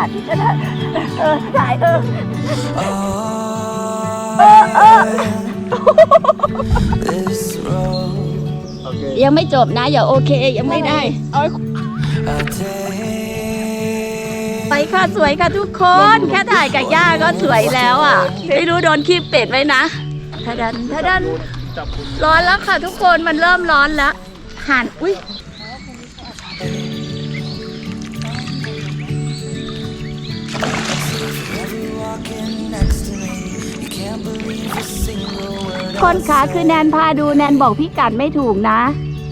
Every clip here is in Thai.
อะตาใครอะอะไรถ่ายที่จะถ่ายเออถ่ายเออ This road โอเคยังไม่จบนะอย่าโอเคยังไม่ได้ a day ไปค่ะสวยค่ะทุกคน แค่ถ่ายกับย่าก็สวยแล้วอะ ไม่รู้โดนคีบเป็ดไว้นะทะดันทะดันจับคุณร้อนแล้วค่ะทุกคนมันเริ่มร้อนแล้วหันอุ้ย คนขาคือแนนพาดูแนนบอกพี่กัดไม่ถูกนะ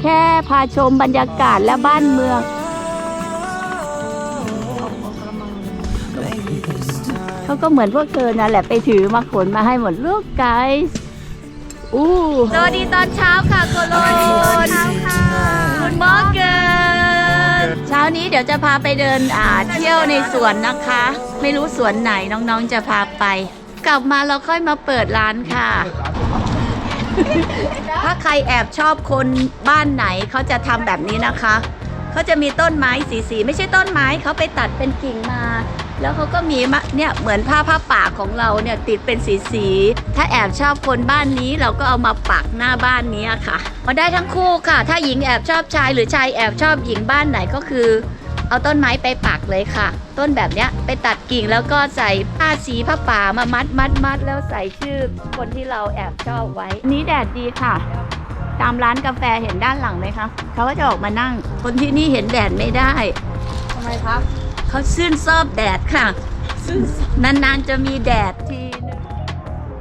แค่พาชมบรรยากาศและบ้านเมืองเขาก็เหมือนพวกเธอนั่นแหละไปถือมาขนมาให้หมดลูกไกส์อู้สวัสดีตอนเช้าค่ะโคโลนเช้าค่ะคุณมอเกนเช้านี้เดี๋ยวจะพาไปเดินอ่าเที่ยวในสวนนะคะ ไม่รู้สวนไหนน้องๆจะพาไป กลับมาเราค่อยมาเปิดร้านค่ะ ถ้าใครแอบชอบคนบ้านไหนเขาจะทำแบบนี้นะคะ เขาจะมีต้นไม้สีสีๆไม่ใช่ต้นไม้เขาไปตัดเป็นกิ่งมา แล้วเขาก็มีมะเนี่ยเหมือนผ้าผ้าป่าของเราเนี่ยติดเป็นสีสีๆถ้าแอบชอบคนบ้านนี้เราก็เอามาปักหน้าบ้านนี้ค่ะมาได้ทั้งคู่ค่ะ ถ้าหญิงแอบชอบชายหรือชายแอบชอบหญิงบ้านไหนก็คือ เอาต้นไม้ไปปักเลยค่ะ ต้นแบบเนี้ยไปตัดกิ่งแล้วก็ใส่ผ้าสีผ้าป่ามามัดมัดมัดแล้วใส่ชื่อคนที่เราแอบชอบไว้ นี้แดดดีค่ะ ตามร้านกาแฟเห็นด้านหลังไหมคะเขาก็จะออกมานั่ง คนที่นี่เห็นแดดไม่ได้ทำไมคะเขาชื่นชอบแดดค่ะนานๆจะมีแดดทีนึง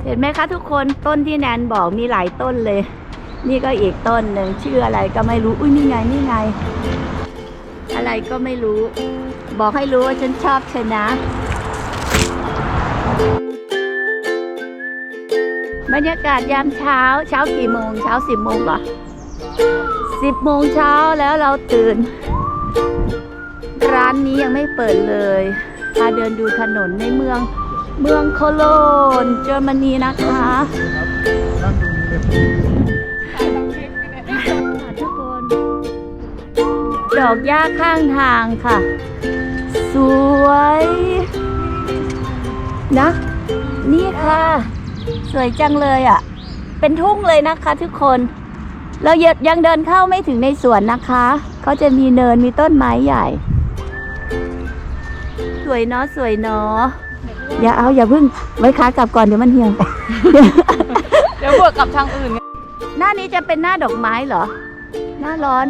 เห็นไหมคะทุกคนต้นที่แนนบอกมีหลายต้นเลย นี่ก็อีกต้นหนึ่งชื่ออะไรก็ไม่รู้อุ้ยนี่ไงนี่ไง อะไรก็ไม่รู้ บอกให้รู้ว่าฉันชอบเธอนะ บรรยากาศยามเช้า เช้ากี่โมง เช้าสิบโมงเหรอสิบโมงเช้าแล้วเราตื่น ร้านนี้ยังไม่เปิดเลยพาเดินดูถนนในเมือง เมืองโคโลนเยอรมนีนะคะ ดอกหญ้าข้างทางค่ะ สวยนะ นี่ค่ะ สวยจังเลยอะ เป็นทุ่งเลยนะคะทุกคน เรายังเดินเข้าไม่ถึงในสวนนะคะเขาจะมีเนินมีต้นไม้ใหญ่ สวยเนาะสวยเนาะอย่าเอาอย่าพึ่งไว้ขากลับก่อนเดี๋ยวมันเหี่ยว เดี๋ยวบวกกับทางอื่นไงหน้านี้จะเป็นหน้าดอกไม้เหรอ หน้าร้อน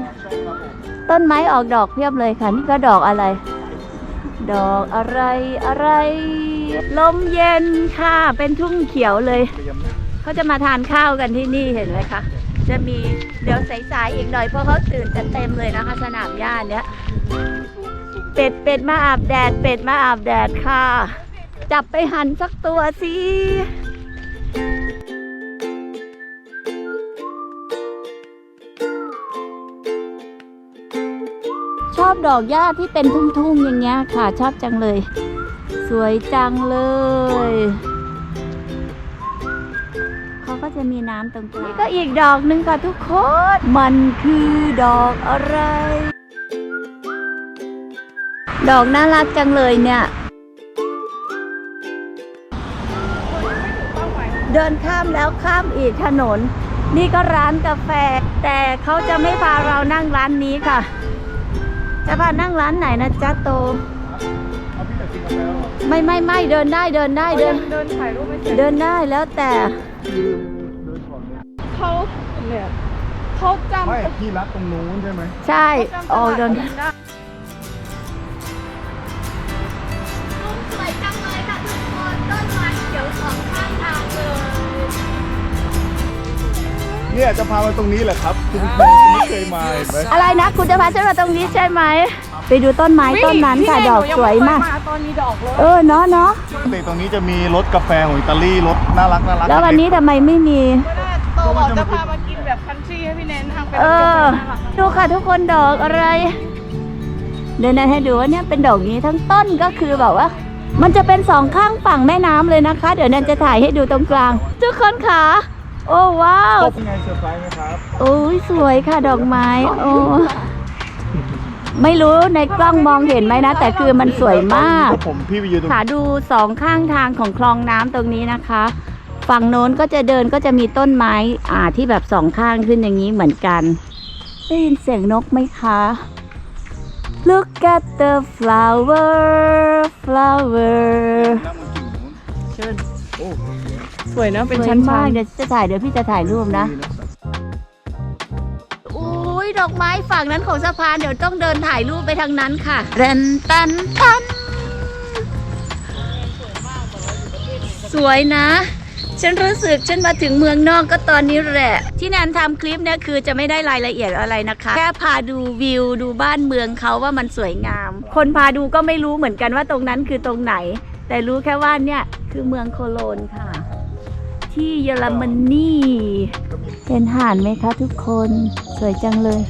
ต้นไม้ออกดอกเพียบเลยค่ะ นี่ก็ดอกอะไร ดอกอะไรอะไร ลมเย็นค่ะ เป็นทุ่งเขียวเลย เขาจะมาทานข้าวกันที่นี่เห็นไหมคะ จะมีเดี๋ยวสายๆอีกหน่อยเพราะเขาตื่นกันเต็มเลยนะคะสนามหญ้าเนี้ย เป็ดเป็ดมาอาบแดด เป็ดมาอาบแดดค่ะ จับไปหั่นสักตัวสิ อบดอกหญ้าที่เป็นทุ่งๆอย่างเงี้ยค่ะ ชอบจังเลย สวยจังเลย เขาก็จะมีน้ำตรงกลางนี่ก็อีกดอกหนึ่งค่ะทุกคน มันคือดอกอะไร ดอกน่ารักจังเลยเนี่ย เดินข้ามแล้วข้ามอีกถนน นี่ก็ร้านกาแฟ แต่เขาจะไม่พาเรานั่งร้านนี้ค่ะ จะพานั่งร้านไหนนะจ๊ะโตเอาพี่แต่จริงกันแล้วไม่ไม่ไม่เดินได้เดินได้เขาเดิยันงเดินถ่ายรูปไม่เสร็จเดินได้แล้วแต่คือเดินก่อนเลยเขาเนี่ยเขาจำไม่พี่รัดตรงนู้นใช่ไหม ใช่เขาจำตโอ้ลาดเดินนี้ได้ เนี่ยจะพามาตรงนี้แหละครับคุณเคยคุณไม่เคยมาเห็นไหมอะไรนะคุณจะพาฉันมาตรงนี้ใช่ไหมไปดูต้นไม้ต้นนั้นค่ะพี่ดอกเนสวยมากหนูงไเคตอนนี้ดอกเลยเออเนาะเนาะปกติตรงนี้จะมีรถกาแฟของอิตาลีรถน่ารักน่ารักแล้ววันนี้ทำไมไม่มีก็ได้โตบอกจะพามากินแบบคันทรีให้พี่เน้นทางเป็นเออน่ารักดูค่ะทุกคนดอกอะไร เดี๋ยวนะให้ดูว่าเนี่ยเป็นดอกนี้ทั้งต้นก็คือแบบว่า มันจะเป็นสองข้างฝั่งแม่น้ำเลยนะคะ เดี๋ยวนันจะถ่ายให้ดูตรงกลาง ทุกคนค่ะ โอ้ว้าวครบยังไงเซอร์ไพรส์ไหมครับ โอ้ยสวยค่ะดอกไม้ โอ้ไม่รู้ในกล้องมองเห็นไหมนะ แต่คือมันสวยมาก ผมพี่ไปยืนตรงค่ะดูสองข้างทางของคลองน้ำตรงนี้นะคะ ฝั่งโน้นก็จะเดินก็จะมีต้นไม้ อ่าที่แบบสองข้างขึ้นอย่างนี้เหมือนกัน ได้ยินเสียงนกไหมคะ Look at the flower flower นั่งบนกิ่งนู้นเชิญโอ้ สวยนะเป็นสวยชั้นมากๆเดี๋ยวจะถ่ายเดี๋ยวพี่จะถ่ายรูปนะดีนะ อุ้ยดอกไม้ฝั่งนั้นของสะพานเดี๋ยวต้องเดินถ่ายรูปไปทางนั้นค่ะเรนตันตันสวยนะ ฉันรู้สึกฉันมาถึงเมืองนอกก็ตอนนี้แหละ ที่แนนทำคลิปเนี่ยคือจะไม่ได้รายละเอียดอะไรนะคะ แค่พาดูวิวดูบ้านเมืองเขาว่ามันสวยงาม คนพาดูก็ไม่รู้เหมือนกันว่าตรงนั้นคือตรงไหน แต่รู้แค่ว่าเนี่ย คือเมืองโคโลนค่ะ ที่เยอรมนีเห็นห่านไหมคะทุกคน สวยจังเลย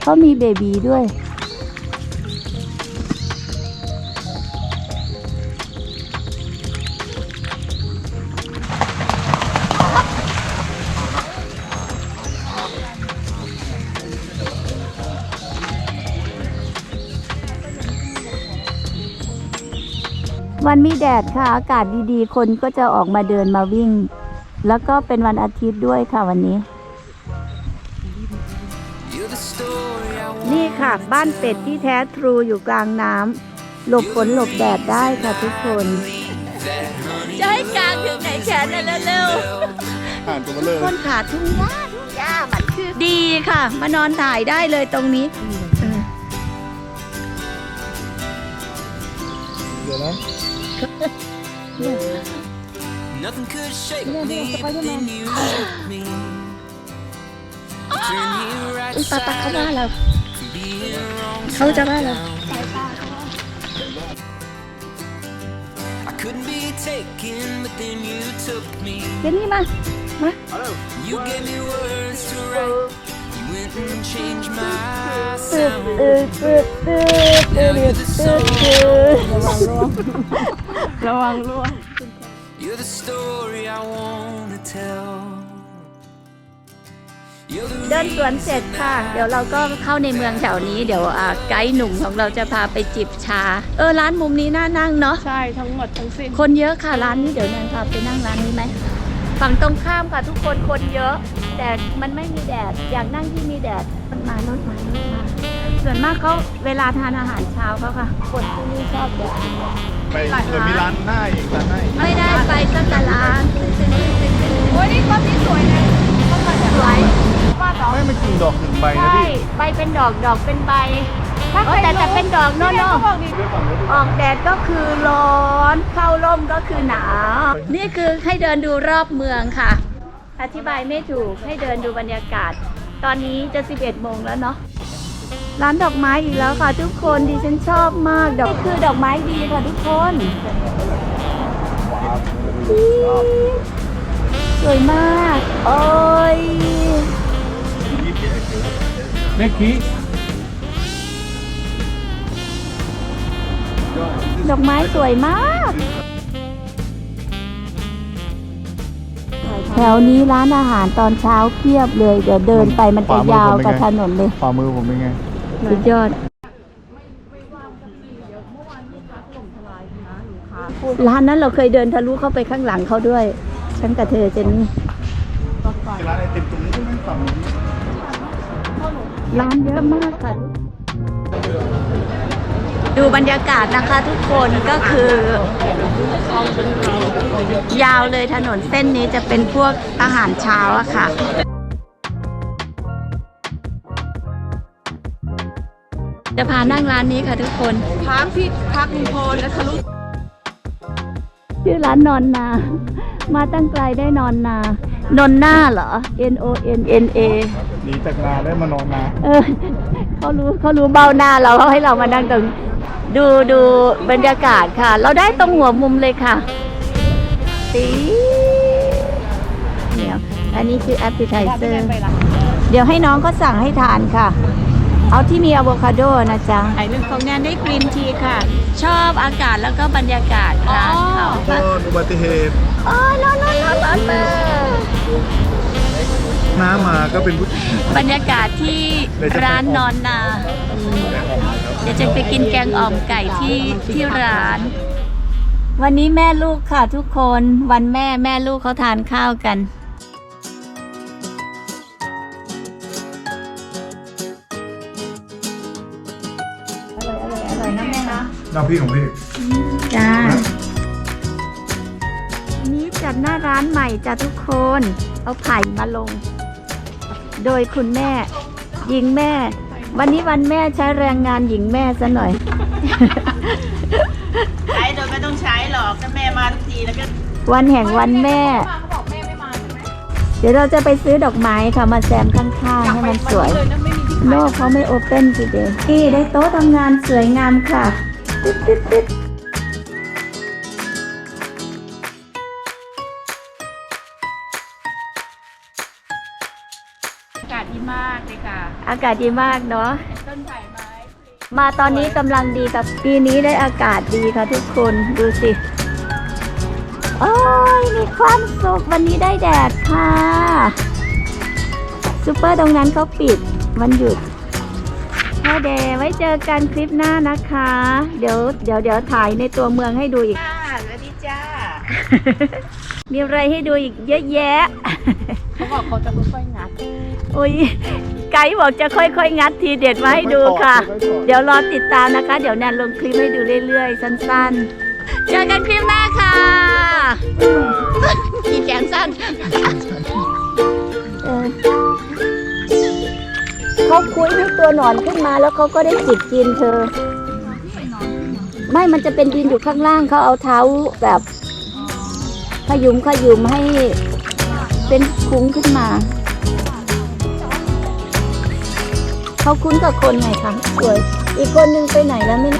เขามีเบบีด้วย วันมีแดดค่ะ อากาศดีๆ คนก็จะออกมาเดินมาวิ่ง แล้วก็เป็นวันอาทิตย์ด้วยค่ะวันนี้ You're the story I want. นี่ค่ะ บ้านเป็ดที่แท้ทรูอยู่กลางน้ำหลบฝนหลบแดดได้ค่ะทุกคน จะให้กลางถึงไหนแขนเร็วอ่านตัวมาเลยๆคนขาทุ่งหญ้าทุ่งหญ้ามันคือดีค่ะ มานอนถ่ายได้เลยตรงนี้เออเดี๋ยวนะ Nothing could shake me, but then you shook me. Turn me right อุ๊ยปาปา side เขาว่า up, เรา being wrong เขาจะว่าเรา I couldn't be taken, but then you took me. เดี๋ยวนี้มา มา You gave me words to write. ตึ๊ดตึ๊ดตึ๊ดตึ๊ดตึ๊ดตึ๊ดตึ๊ดระวังร่วง You're the story I wanna tell. เดินสวนเสร็จค่ะ เดี๋ยวเราก็เข้าในเมืองแถวนี้ เดี๋ยวอ่าไกด์หนุ่มของเราจะพาไปจิบชา เออร้านมุมนี้น่านั่งเนาะ ใช่ทั้งหมดทั้งสิ้น คนเยอะค่ะร้านนี้เดี๋ยวแนนพาไปนั่งร้านนี้ไหม ฝั่งตรงข้ามค่ะทุกคนคนเยอะ แต่มันไม่มีแดด อยากนั่งที่มีแดดรถมารถมารถมาส่วนมากเขาเวลาทานอาหารเช้าเขาค่ะ คนที่นี่ชอบแดดไปเออมีร้านหน้าอีกร้านหน้าอีกไม่ได้ไปสักแต่ร้านโอ้ยนี่ต้นนี้สวยเลยต้นอะไรสวยบ้านเหรอไม่มันกิ่งดอกถึงใบนะใช่พี่ใบเป็นดอกดอกเป็นใบ ถ้าเออแต่แต่เป็นดอกโน่นพี่โน่เขาบอกดิออกแดดก็คือร้อนเข้าร่มก็คือหนาว นี่คือให้เดินดูรอบเมืองค่ะ อธิบายไม่ถูกให้เดินดูบรรยากาศ ตอนนี้จะ 11 โมงแล้วเนาะร้านดอกไม้อีกแล้วค่ะ ทุกคนดิฉันชอบมากดอกคือดอกไม้ดีค่ะทุกคนสวยมาก โอ้ยเดอกไม้สวยมาก แถวนี้ร้านอาหารตอนเช้าเพียบเลย เดี๋ยวเดินไปมันจะยาวกับถนนเลยฝ่ามือผมเป็นไงสุดยอด ร้านนั้นเราเคยเดินทะลุเข้าไปข้างหลังเขาด้วยฉันกับเธอเจนนี่ร้านไอติมตรงนี้ใช่ไหมฝั่งนี้ร้านเยอะมากค่ะ ดูบรรยากาศนะคะทุกคนก็คือ ยาวเลยถนนเส้นนี้จะเป็นพวกอาหารเช้าอะค่ะจะพานั่งร้านนี้ค่ะทุกคนพักพี่พักลุงพลแล้วทะลุชื่อร้านนอนนา มาตั้งไกลได้นอนนานนหน้าเหรอ N O N N A หนีจากนาได้มานอนนา เออเขารู้เขารู้เบ้าหน้าเราเขาให้เรามานั่งตรง ดูดูบรรยากาศค่ะ เราได้ตรงหัวมุมเลยค่ะตีเดี๋ยวอันนี้คือ appetizer เดี๋ยวให้น้องก็สั่งให้ทานค่ะ เอาที่มีอะโวคาโดนะจ๊ะไอ้เรื่องของงานได้กรีนทีค่ะ ชอบอากาศแล้วก็บรรยากาศร้านเขาก็อุบัติเหตุโอ้ยร้อนร้อนร้อนร้อนเบอร์น้ามาก็เป็นผู้บรรยากาศที่ร้านนอนนา เดี๋ยวจะไปกินแกงอ่อมไก่ที่ที่ร้าน วันนี้แม่ลูกค่ะทุกคนวันแม่แม่ลูกเขาทานข้าวกันอร่อยอร่อยอร่อยนะแม่นะน้ำพี่ของพี่จ้านี้จัดหน้าร้านใหม่จ้ะทุกคน เอาไผ่มาลง โดยคุณแม่หญิงแม่ วันนี้วันแม่ใช้แรงงานหญิงแม่ซะหน่อย ใช้โดยไม่ต้องใช้หรอกถ้าแม่มาทุกทีแล้วก็วันแห่งวันแม่เดี๋ยวเราจะไปซื้อดอกไม้ค่ะมาแซมข้างๆ ให้มันสวยโลกเขาไม่โอเปนทีเดียวนี่ได้โต๊ะทำงานสวยงามค่ะ ติ๊ดติ๊ดติ๊ด ศดีมากเลยค่ะอากาศดีมากเนาะต้นไผ่ไม้มาตอนนี้กำลังดีกับปีนี้ได้อากาศดีค่ะทุกคนดูสิโอ้ยมีความสุขวันนี้ได้แดดค่ะซูเปอร์ตรงนั้นเขาปิดวันหยุดพ่อเดย์ไว้เจอกันคลิปหน้านะคะ เดี๋ยวเดี๋ยวเดี๋ยวถ่ายในตัวเมืองให้ดูอีกจ้าสวัสดีจ้า มีอะไรให้ดูอีกเยอะแยะ เขาบอกเขาจะค่อยๆงัดโอ้ยไกด์บอกจะค่อยๆ งัดทีเด็ดมาให้ดูค่ะ เดี๋ยวรอติดตามนะคะ เดี๋ยวแนนลงคลิปให้ดูเรื่อยๆ สั้นๆ เจอกันคลิปหน้าค่ะขีดแขนสั้นเออเขาคุ้ยให้ตัวหนอนขึ้นมาแล้วเขาก็ได้จิกกินเธอ ไม่มันจะเป็นดินอยู่ข้างล่างเขาเอาเท้าแบบขยุมขยุมให้เป็นคุ้งขึ้นมา เขาคุ้นกับคนไงคะสวย อีกคนนึงไปไหนแล้วไม่